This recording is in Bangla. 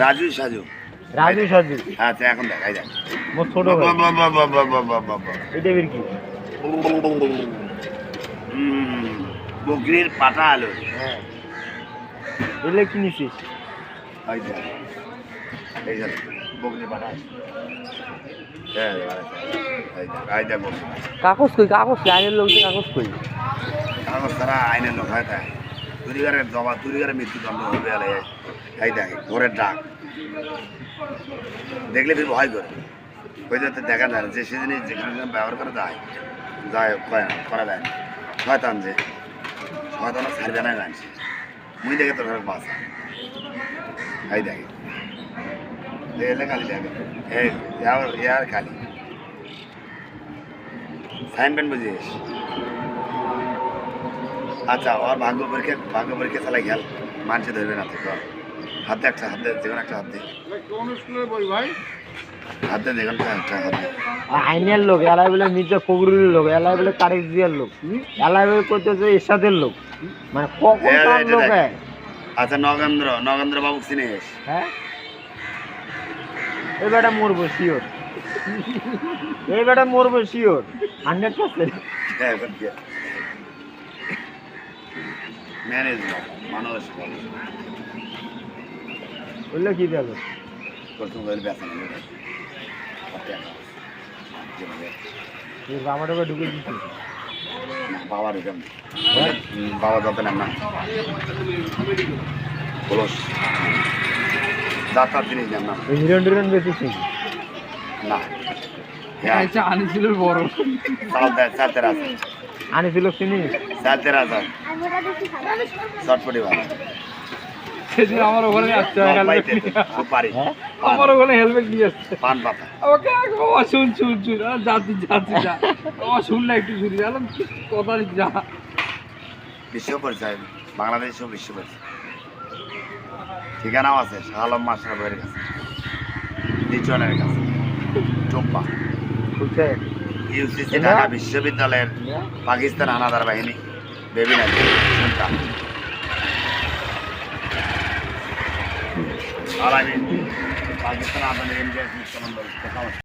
রাজু সাজু। রাজু সাজু। আচ্ছা এখন দেখাই যাক মোর ছোট ভাই। এটা বের কি? বকরির পাটা আলো। হ্যাঁ। এলে কি নিছিস? এই দেখ এই দেখ বকরির পাটা হ্যাঁ এই দেখ কাগজ কই কাগজ আগের লোক কাগজ কই? কাগজ তারা আইনের লোক হয় তাই। তুরিগারের জবা তুরিগারের মৃত্যুদণ্ড হবে এই দেখ ঘরের ডাক। দেখলে ফির ভয় করে ওই যাতে দেখা যায় যে সেদিনে যেখানে ব্যবহার করা যায় যায় কয় না, করা যায় না। শয়তান যে শয়তান ছাড়বে না জানছে মুই দেখে তোর ঘরে বাসা এই দেখে দেখলে খালি দেখে এই ইয়ার খালি। সাইন পেন বুঝিস? আচ্ছা ওর ভাগ্য পরীক্ষা ভাগ্য পরীক্ষা চালাই খেয়াল মানছে ধরবে না থেকে হাতে একটা হাতে যে কোনো একটা হাতে কোন স্কুলের বই ভাই হাতে যে কোনো একটা হাতে আইনের লোক এলাই বলে মির্জা ফখরুলের লোক এলাই বলে তারেক জিয়ার লোক। এলাই বলে করতেছে এরশাদের লোক। মানে কখন এই, লোক আচ্ছা নগেন্দ্র নগেন্দ্র বাবু হ্যাঁ? এই বেটা মরবো শিওর এই বেটা মরবো শিওর হান্ড্রেড পার্সেন্ট হ্যাঁ এখন কি ম্যানেজ মানুষ বলল কি গেল প্রথম করে বেসা নেবে। জামাটাকে ঢুকে দিচ্ছি বাবা ঢুকাম বাবা যত নাম না। বলো যাত্রার জিনিস নাম না। ওই হিরন টিরন বেশিস না। হ্যাঁ। আনিছিল বড়। চাল দেয় চাল আছে আনিছিল চিনি? চাল তেরা আছে চটপটি ভালো সেদিন আমার ওখানে আসতে আমার ওখানে হেলমেট নিয়ে আসছে পান পাতা আমাকে এক বাবা শুন শুন শুন। আর যাচ্ছি যাচ্ছি যা। বাবা শুন না একটু শুনি। জানলাম কথা যা। বিশ্ব পরিচয় বাংলাদেশ ও বিশ্ব পরিচয়। ঠিকানাও আছে শাহ আলম মাস্টার বইয়ের কাছে। কাছে বুঝছে ইউসিসি ঢাকা বিশ্ববিদ্যালয়ের পাকিস্তান হানাদার বাহিনী বেবি নাজি সুলতান আলামিন পাকিস্তান আধুনিক ইন্ডিয়ান মুসলমান দল